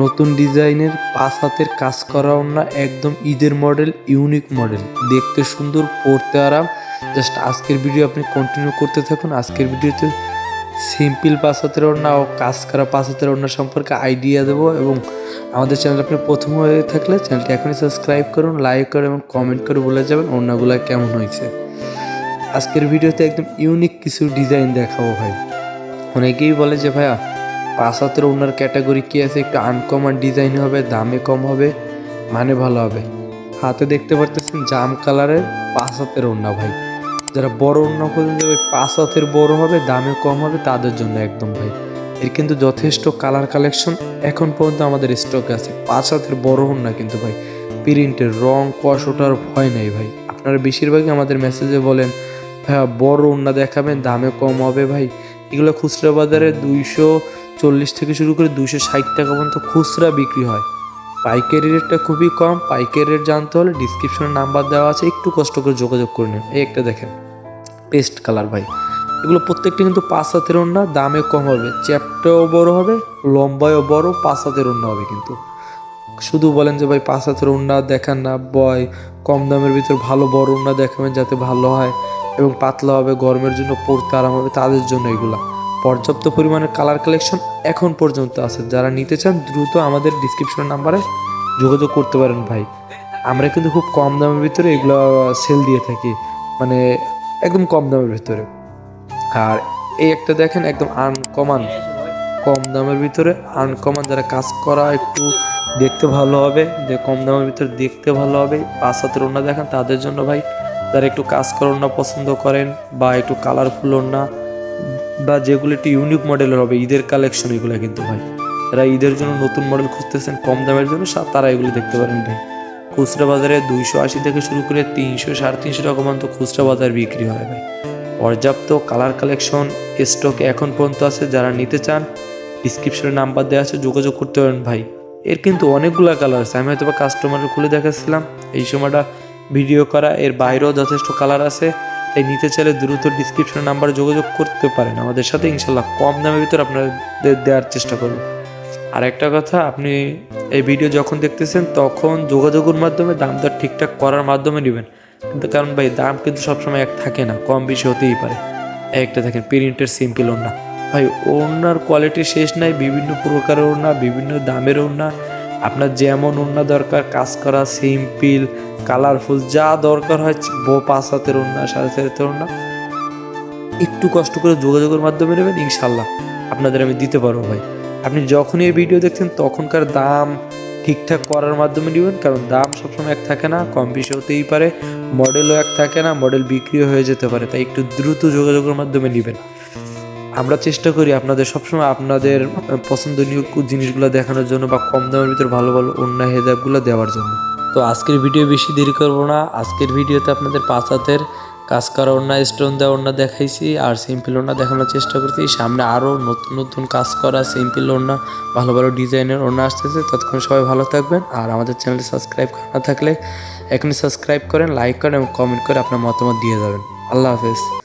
নতুন ডিজাইনের পাঁচ হাতের কাজ করা ওড়না একদম ঈদের মডেল ইউনিক মডেল দেখতে সুন্দর, পরতে আরাম। জাস্ট আজকের ভিডিও আপনি কন্টিনিউ করতে থাকুন। আজকের ভিডিওতে সিম্পল পাঁচ হাতের ওড়না ও কাজ করা পাঁচ হাতের ওড়না সম্পর্কে আইডিয়া দেবো এবং আমাদের চ্যানেল আপনি প্রথম হয়ে থাকলে চ্যানেলটি এখনই সাবস্ক্রাইব করুন লাইক করুন এবং কমেন্ট করে বলে যাবেন ওড়নাগুলো কেমন হয়েছে। আজকের ভিডিওতে একদম ইউনিক কিছু ডিজাইন দেখাবো ভাই। অনেকেই বলে যে, ভাইয়া পাঁচ হাতের ওনার ক্যাটাগরি কী আছে? একটু আনকমন ডিজাইন হবে, দামে কম হবে মানে ভালো হবে। হাতে দেখতে পারতেছেন জাম কালারের পাঁচ হাতের ওড়না ভাই। যারা বড় ওড়না খুঁজে যাবে পাঁচ হাতের বড় হবে, দামে কম হবে, তাদের জন্য একদম ভাই। এর কিন্তু যথেষ্ট কালার কালেকশন এখন পর্যন্ত আমাদের স্টকে আছে। পাঁচ হাতের বড় ওড়না কিন্তু ভাই। প্রিন্টের রং কষ ওঠার ভয় নেই ভাই। আপনারা বেশিরভাগই আমাদের মেসেজে বলেন, ভাইয়া, বড় ওড়না দেখাবেন, দামে কম হবে ভাই। এগুলো খুচরা বাজারে দুইশো চল্লিশ থেকে শুরু করে দুশো ষাট টাকা পর্যন্ত খুচরা বিক্রি হয়। পাইকারি রেটটা খুবই কম, পাইকারি রেট জানতে হলে ডিসক্রিপশনে নাম্বার দেওয়া আছে, একটু কষ্ট করে যোগাযোগ করে নিন। এই একটা দেখেন পেস্ট কালার ভাই। এগুলো প্রত্যেকটা কিন্তু পাঁচ হাতের ওড়না, দামে কম হবে। চ্যাপটাও বড় হবে, লম্বায়ও বড়, পাঁচ হাতের ওড়না হবে কিন্তু। শুধু বলেন যে ভাই পাঁচ হাতের ওড়না দেখান না, বয়, কম দামের ভিতর ভালো বড় ওড়না দেখাবেন যাতে ভালো হয়। এবং পাতলা হবে, গরমের জন্য পরতে আরাম হবে, তাদের জন্য এগুলা। পর্যাপ্ত পরিমাণে কালার কালেকশন এখন পর্যন্ত আছে। যারা নিতে চান, দ্রুত আমাদের ডিসক্রিপশন নাম্বারে যোগাযোগ করতে পারেন ভাই। আমরা কিন্তু খুব কম দামের ভিতরে এগুলো সেল দিয়ে থাকি। মানে একদম কম দামের ভিতরে। আর এই একটা দেখেন, একদম আনকমন কম দামের ভিতরে আনকমন যারা কাজ করা একটু দেখতে ভালো হবে, যে কম দামের ভিতরে দেখতে ভালো হবে, পাঁচ হাতের ওড়না দেখেন, তাদের জন্য ভাই, যারা একটু কাজ করা ওড়না পছন্দ করেন বা একটু কালারফুল ওড়না বা যেগুলো একটু ইউনিক মডেলের হবে, ঈদের কালেকশন এগুলো কিন্তু ভাই। যারা ঈদের জন্য নতুন মডেল খুঁজতেছেন কম দামের জন্য তারা এগুলো দেখতে পারেন ভাই। খুচরা বাজারে দুইশো আশি থেকে শুরু করে তিনশো, সাড়ে তিনশো টাকা পর্যন্ত খুচরা বাজার বিক্রি হয় ভাই। পর্যাপ্ত কালার কালেকশন স্টকে এখন পর্যন্ত আছে, যারা নিতে চান ডিসক্রিপশনে নাম্বার দেওয়া আছে, যোগাযোগ করতে পারেন ভাই। এর কিন্তু অনেকগুলো কালার আছে, আমি হয়তো কাস্টমারের খুলে দেখাচ্ছিলাম। এই সময়টা ভিডিও করা, এর বাইরেও যথেষ্ট কালার আছে। তাই নিতে চাইলে দ্রুত ডিসক্রিপশন নাম্বারে যোগাযোগ করতে পারেন। আমাদের সাথে ইনশাল্লাহ কম দামের ভিতরে আপনাদের দেওয়ার চেষ্টা করব। আর একটা কথা, আপনি এই ভিডিও যখন দেখতেছেন, তখন যোগাযোগের মাধ্যমে দাম দর ঠিকঠাক করার মাধ্যমে নেবেন। কিন্তু কারণ ভাই, দাম কিন্তু সবসময় এক থাকে না, কম বেশি হতেই পারে। একটা দেখেন প্রিন্টের সিম্পল ওড়না ভাই ওড়নার কোয়ালিটি শেষ নাই, বিভিন্ন প্রকারের ওড়না বিভিন্ন দামের ওড়না আপনার যেমন ওড়না দরকার, কাজ করা সিম্পল কালারফুল যা দরকার হয় বো পাঁচ হাতের ওড়না সাড়ে চার হাতের ওড়না একটু কষ্ট করে যোগাযোগের মাধ্যমে নেবেন, ইনশাল্লাহ আপনাদের আমি দিতে পারব ভাই। আপনি যখনই এই ভিডিও দেখছেন, তখনকার দাম ঠিকঠাক করার মাধ্যমে নেবেন, কারণ দাম সবসময় এক থাকে না, কম বেশি হতেই পারে মডেলও এক থাকে না মডেল বিক্রিও হয়ে যেতে পারে, তাই একটু দ্রুত যোগাযোগের মাধ্যমে নেবেন। আমরা চেষ্টা করি আপনাদের সবসময় আপনাদের পছন্দনীয় জিনিসগুলো দেখানোর জন্য বা কম দামের ভিতর ভালো ভালো অন্য হেদাবগুলো দেওয়ার জন্য। তো আজকের ভিডিও বেশি দেরি করব না। আজকের ভিডিওতে আপনাদের পাঁচ হাতের কাজ করা ওড়না স্টোন দেওয়া ওড়না দেখাইছি আর সিম্পল ওড়না দেখানোর চেষ্টা করছি সামনে আরও নতুন নতুন কাজ করা সিম্পল ওড়না ভালো ভালো ডিজাইনের ওড়না আসতেছে। ততক্ষণ সবাই ভালো থাকবেন আর আমাদের চ্যানেলটি সাবস্ক্রাইব করা না থাকলে এখনই সাবস্ক্রাইব করেন লাইক করেন এবং কমেন্ট করে আপনার মতামত দিয়ে যাবেন। আল্লাহ হাফেজ।